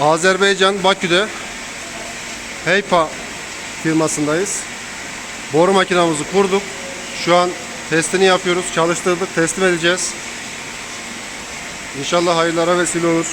Azerbaycan Bakü'de Heypa firmasındayız. Boru makinamızı kurduk. Şu an testini yapıyoruz. Çalıştırdık. Teslim edeceğiz. İnşallah hayırlara vesile olur.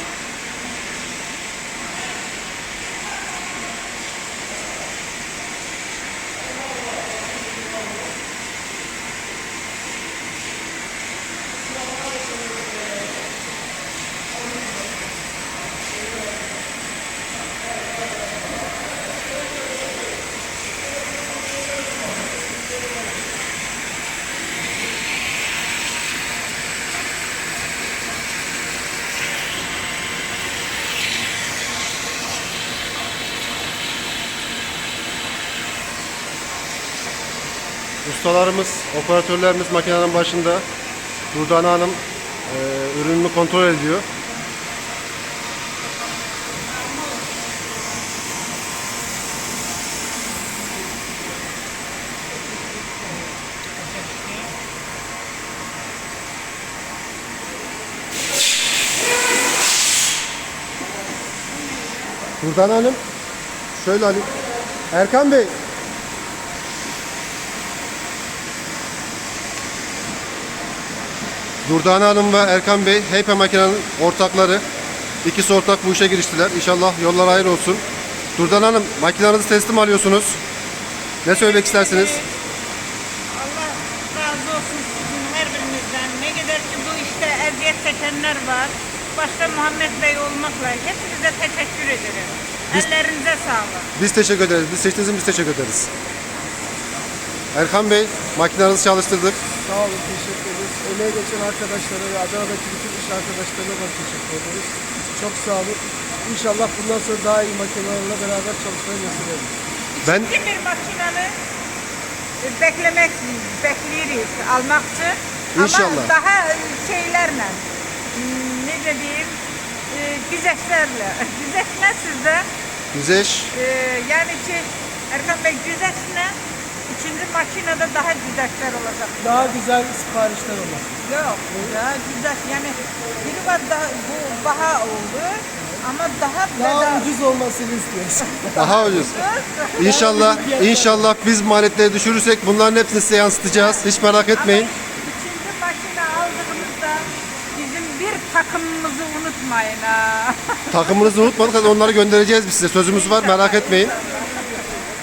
Ustalarımız, operatörlerimiz makinenin başında. Durdane Hanım e, ürününü kontrol ediyor. Durdane Hanım, şöyle alayım. Erkan Bey, Durdane Hanım ve Erkan Bey HP makinenin ortakları. İkisi ortak bu işe giriştiler. İnşallah yollar hayır olsun. Durdane Hanım makinenizi teslim alıyorsunuz. Ne söylemek istersiniz? Allah razı olsun sizin her birinizden. Ne kadar ki bu işte eziyet çekenler var. Başta Muhammed Bey olmakla hepinize teşekkür ederim. Biz- Ellerinize sağlık. Biz teşekkür ederiz. Biz seçtiğiniz için biz teşekkür ederiz. Erkan Bey makinenizi çalıştırdık. Sağ olun, teşekkür ederiz. Emeğe geçen arkadaşlara ve Adana'daki bütün iş arkadaşlarına da teşekkür ederiz. Çok sağ olun. İnşallah bundan sonra daha iyi makinelerle beraber çalışmayı nasip edin. Ben İkinci bir makinanı e, beklemek, bekliyoruz almak için. İnşallah. Ama daha şeylerle, hmm, ne diyeyim, e, güzeşlerle. Güzeş ne sizde? Güzeş, yani ki Erkan Bey güzeşle üçüncü makinede daha güzeşler olacak. Daha güzel siparişler olur. Yok daha güzel yani biri var daha bu baha oldu ama daha Daha bedava. ucuz olmasını istiyoruz. daha ucuz. İnşallah, inşallah biz maliyetleri düşürürsek bunların hepsini size yansıtacağız. Hiç merak etmeyin. Ama üçüncü makine aldığımızda bizim bir takımımızı unutmayın ha. Takımınızı unutmadık. Onları göndereceğiz biz size. Sözümüz var. Merak etmeyin.